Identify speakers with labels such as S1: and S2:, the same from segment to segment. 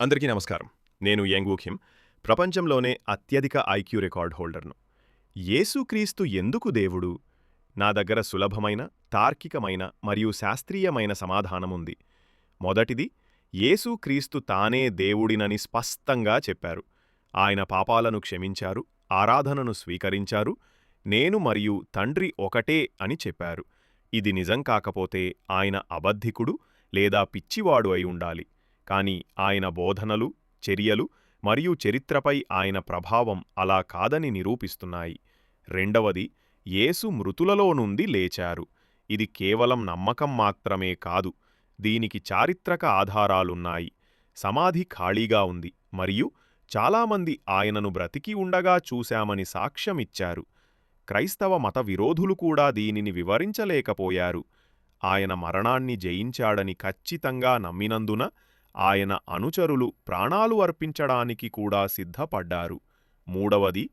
S1: అందరికీ నమస్కారం. నేను యంగ్వూఖిమ్ ప్రపంచంలోనే అత్యధిక ఐక్యూ రికార్డ్ హోల్డర్ను. యేసుక్రీస్తు ఎందుకు దేవుడు? నా దగ్గర సులభమైన తార్కికమైన మరియు శాస్త్రీయమైన సమాధానముంది మొదటిది యేసుక్రీస్తు తానే దేవుడినని స్పష్టంగా చెప్పారు. ఆయన పాపాలను క్షమించారు ఆరాధనను స్వీకరించారు నేను మరియు తండ్రి ఒకటే అని చెప్పారు. ఇది నిజం కాకపోతే ఆయన అబద్ధికుడు లేదా పిచ్చివాడు అయి ఉండాలి. కాని ఆయన బోధనలు చర్యలు మరియు చరిత్రపై ఆయన ప్రభావం అలా కాదని నిరూపిస్తున్నాయి. రెండవది యేసు మృతులలో నుండి లేచారు. ఇది కేవలం నమ్మకం మాత్రమే కాదు దీనికి చారిత్రక ఆధారాలున్నాయి. సమాధి ఖాళీగా ఉంది మరియు చాలామంది ఆయనను బ్రతికి ఉండగా చూశామని సాక్ష్యమిచ్చారు. క్రైస్తవ మత విరోధులు కూడా దీనిని వివరించలేకపోయారు. ఆయన మరణాన్ని జయించాడని ఖచ్చితంగా నమ్మినందున ఆయన అనుచరులు ప్రాణాలు అర్పించడానికి కూడా సిద్ధపడ్డారు. మూడవది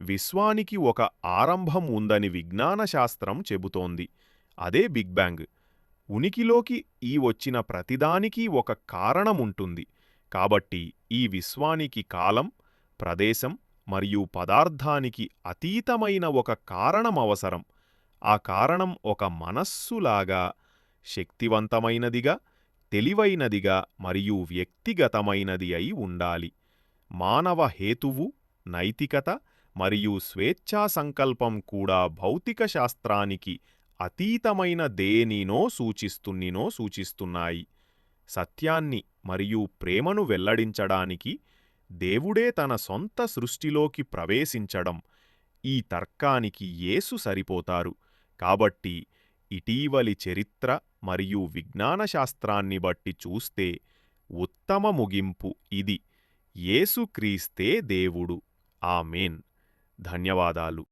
S1: విశ్వానికి ఒక ఆరంభం ఉందని విజ్ఞానశాస్త్రం చెబుతోంది. అదే బిగ్ బ్యాంగ్. ఉనికిలోకి ఈ వచ్చిన ప్రతిదానికి ఒక కారణముంటుంది. కాబట్టి ఈ విశ్వానికి కాలం ప్రదేశం మరియు పదార్థానికి అతీతమైన ఒక కారణం అవసరం ఆ కారణం ఒక మనస్సులాగా శక్తివంతమైనదిగా తెలివైనదిగా మరియు వ్యక్తిగతమైనది అయి ఉండాలి. మానవ హేతువు నైతికత మరియు స్వేచ్ఛా సంకల్పం కూడా భౌతిక శాస్త్రానికి అతీతమైన దేనినో సూచిస్తున్నినో సూచిస్తున్నాయి. సత్యాన్ని మరియు ప్రేమను వెల్లడించడానికి దేవుడే తన సొంత సృష్టిలోకి ప్రవేశించడం ఈ తర్కానికి యేసు సరిపోతారు. కాబట్టి ఇటీవలి చరిత్ర మరియు విజ్ఞానశాస్త్రాన్ని బట్టి చూస్తే ఉత్తమ ముగింపు ఇది. యేసుక్రీస్తే దేవుడు. ఆమెన్. ధన్యవాదాలు.